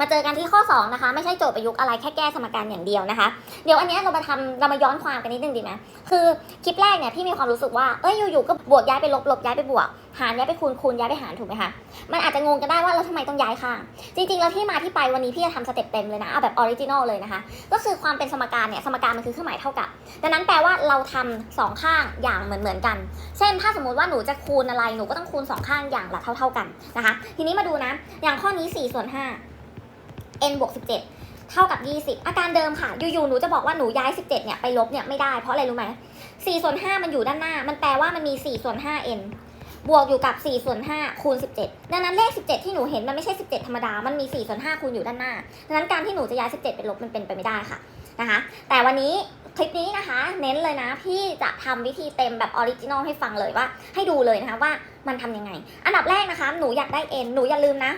มาเจอกันที่ข้อ 2 นะคะ ไม่ใช่โจทย์ประยุกต์อะไรแค่แก้สมการอย่างเดียวนะคะ เดี๋ยวอันนี้เรามาทำเรามาย้อนความกันนิดนึงดีไหมคือคลิปแรกเนี่ยพี่มีความรู้สึกว่าเอ้ยอยู่ๆก็บวกย้ายไปลบลบย้ายไปบวก หารย้ายไปคูณคูณย้ายไปหารถูกไหมคะมันอาจจะงงกันได้ว่าแล้วทำไมต้องย้ายข้าง จริงๆแล้วที่มาที่ไปวันนี้พี่จะทำสเต็ปเต็มเลยนะเอาแบบออริจินอลเลยนะคะ ก็คือความเป็นสมการเนี่ยสมการมันคือเครื่องหมายเท่ากับ ดังนั้นแปลว่าเราทำสองข้างอย่างเหมือนเหมือนๆกัน เช่น ถ้าสมมติว่าหนูจะคูณอะไรหนูก็ต้องคูณสองข้างอย่างละเท่า ๆกันนะคะ ทีนี้มาดูนะอย่างข้อนี้4ส่วน5 n บวก17 เท่ากับ 20 อาการเดิมค่ะ อยู่ๆ หนูจะบอกว่าหนูย้าย 17 เนี่ยไปลบเนี่ยไม่ได้ เพราะอะไรรู้ไหม4ส่วน5มันอยู่ด้านหน้า มันแปลว่ามันมี 4 ส่วน5 n บวกอยู่กับ 4 ส่วน 5 คูณ 17 ดังนั้นเลข 17 ที่หนูเห็นมันไม่ใช่ 17 ธรรมดา มันมี 4 ส่วน 5 คูณอยู่ด้านหน้า ดังนั้นการที่หนูจะย้าย 17ไปลบมันเป็นไปไม่ได้ค่ะนะคะ แต่วันนี้คลิปนี้นะคะ เน้นเลยนะ พี่จะทำวิธีเต็มแบบออริจินอลให้ฟังเลยว่า ให้ดูเลยนะคะว่ามันทำยังไง อันดับแรกนะคะ หนูอยากได้ n หนูอย่าลืมนะ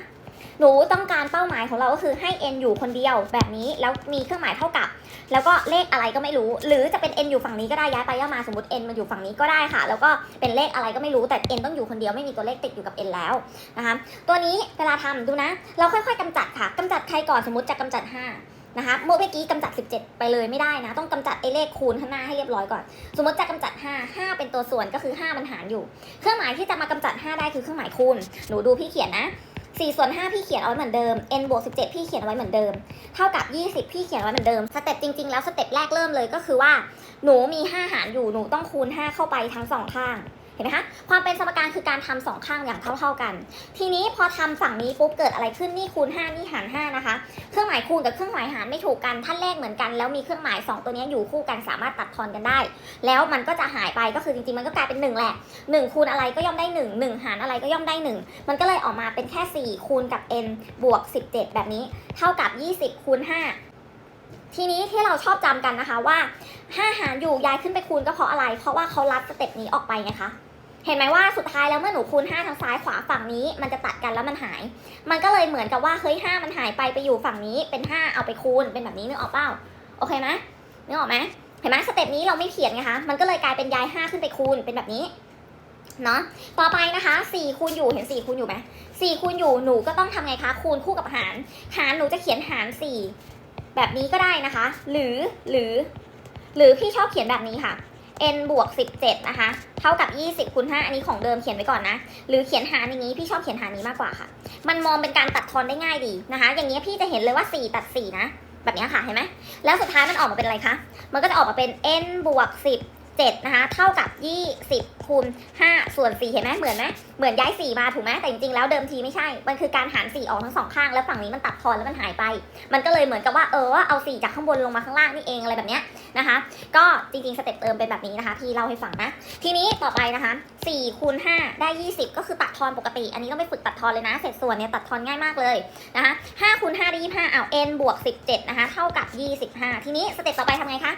หนูต้องการเป้าหมายของเราก็คือให้ n อยู่คนเดียวแบบนี้แล้วมีเครื่องหมายเท่ากับ แล้วก็เลขอะไรก็ไม่รู้ หรือจะเป็น n อยู่ฝั่งนี้ก็ได้ย้ายไปย้ายมาสมมติ n มันอยู่ฝั่งนี้ก็ได้ค่ะ แล้วก็เป็นเลขอะไรก็ไม่รู้แต่ n ต้องอยู่คนเดียวไม่มีตัวเลขติดอยู่กับ n แล้วนะคะตัวนี้เวลาทำดูนะ เราค่อยๆกำจัดค่ะกำจัดใครก่อนสมมติจะกำจัด 5นะคะเมื่อกี้กำจัด 17 ไปเลยไม่ได้นะ ต้องกำจัดไอ้เลขคูณข้างหน้าให้เรียบร้อยก่อน สมมติจะกำจัด 5 5 เป็นตัวส่วนก็คือ 5 มันหารอยู่ เครื่องหมายที่จะมากำจัด 5 ได้คือเครื่องหมายคูณ หนูดูพี่เขียนนะ 4ส่วน5พี่เขียนเอาไว้เหมือนเดิม n บวก17 พี่เขียนเอาไว้เหมือนเดิม เท่ากับ 20 พี่เขียนไว้เหมือนเดิม สเต็ปจริง ๆ แล้วสเต็ปแรกเริ่มเลยก็คือว่า หนูมี 5 หารอยู่ หนูต้องคูณ 5 เข้าไปทั้งสองข้าง เห็นไหมคะ ความเป็นสมการคือการทำสองข้างอย่างเท่า ๆกัน ทีนี้พอทำฝั่งนี้ปุ๊บเกิดอะไรขึ้นนี่คูณ 5 นี่หาร 5 นะคะ เครื่องหมายคูณกับเครื่องหมายหารไม่ถูกกันท่านเลขเหมือนกัน แล้วมีเครื่องหมาย 2 ตัวนี้อยู่คู่กันสามารถตัดทอนกันได้ แล้วมันก็จะหายไปก็คือจริงๆ มันก็กลายเป็น 1 แหละ 1 คูณอะไรก็ย่อมได้ 1 1 หารอะไรก็ย่อมได้ 1 มันก็เลยออกมาเป็นแค่ 4 คูณกับ n บวก 17 แบบนี้ เท่ากับ 20คูณ5 ทีนี้ที่เราชอบจำกันนะคะว่า5หารอยู่ย้ายขึ้นไปคูณก็เพราะอะไร เพราะว่าเขาลัดสเต็ปนี้ออกไปไงคะเห็นไหมว่าสุดท้ายแล้วเมื่อหนูคูณ 5 ทางซ้ายขวาฝั่งนี้ มันจะตัดกันแล้วมันหาย มันก็เลยเหมือนกับว่าเฮ้ย5มันหายไปไปอยู่ฝั่งนี้เป็น 5 เอาไปคูณเป็นแบบนี้นึกออกเปล่าโอเคไหมนึกออกไหมเห็นไหมสเต็ปนี้เราไม่เขียนไงคะมันก็เลยกลายเป็นย้าย 5 ขึ้นไปคูณเป็นแบบนี้เนาะต่อไปนะคะ4คูณอยู่เห็น4คูณอยู่ไหม4คูณอยู่หนูก็ต้องทำไงคะคูณคู่กับหาร หารหนูจะเขียนหาร4 แบบนี้ก็ได้นะคะ หรือหรือ หรือพี่ชอบเขียนแบบนี้ค่ะ n บวก 17 นะคะ เท่ากับ 20คูณ5อันนี้ของเดิมเขียนไว้ก่อนนะ หรือเขียนหารอย่างนี้ พี่ชอบเขียนหารนี้มากกว่าค่ะ มันมองเป็นการตัดทอนได้ง่ายดีนะคะ อย่างนี้พี่จะเห็นเลยว่า 4 ตัด 4 นะ แบบนี้ค่ะ เห็นไหม แล้วสุดท้ายมันออกมาเป็นอะไรคะ มันก็จะออกมาเป็น n บวก 7นะคะเท่ากับ 20คูณ5ส่วน4เห็นไหมเหมือนไหมเหมือนย้าย 4 มาถูกไหมแต่จริงๆแล้วเดิมทีไม่ใช่ มันคือการหาร 4 ออกทั้งสองข้าง แล้วฝั่งนี้มันตัดทอนแล้วมันหายไป มันก็เลยเหมือนกับว่าเออว่าเอา 4 จากข้างบนลงมาข้างล่างนี่เองอะไรแบบเนี้ยนะคะ ก็จริงๆสเต็ปเติมเป็นแบบนี้นะคะพี่เล่าให้ฟังนะ ทีนี้ต่อไปนะคะ4คูณ5ได้ 20 ก็คือตัดทอนปกติ อันนี้ก็ไม่ฝึกตัดทอนเลยนะเศษส่วนเนี่ยตัดทอนง่ายมากเลยนะคะ5คูณ5ได้25เอา n บวก 17นะคะเท่ากับ 25 ทีนี้สเต็ปต่อไปทำไงคะ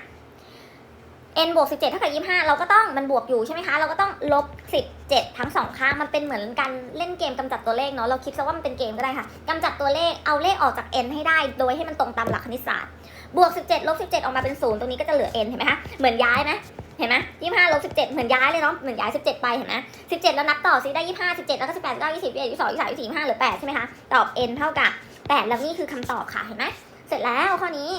n บวก17เท่ากับ25 เราก็ต้องมันบวกอยู่ใช่ไหมคะ เราก็ต้องลบ 17 ทั้งสองข้าง มันเป็นเหมือนการเล่นเกมกำจัดตัวเลขเนาะ เราคิดซะว่ามันเป็นเกมก็ได้ค่ะกำจัดตัวเลข เอาเลขออกจาก n ให้ได้ โดยให้มันตรงตามหลักคณิตศาสตร์ บวก 17 ลบ 17 ออกมาเป็น 0 ตรงนี้ก็จะเหลือ n เห็นไหมคะ เหมือนย้ายไหมเห็นไหม25ลบ17เหมือนย้ายเลยเนาะ เหมือนย้าย17ไปเห็นไหม17แล้วนับต่อซิได้25 17แล้วก็18 9 20 21 22 23 24 25เหลือ8ใช่ไหมคะ ตอบ n เท่ากับ8แล้วนี่คือคำตอบค่ะ เห็นไหมเสร็จแล้วข้อนี้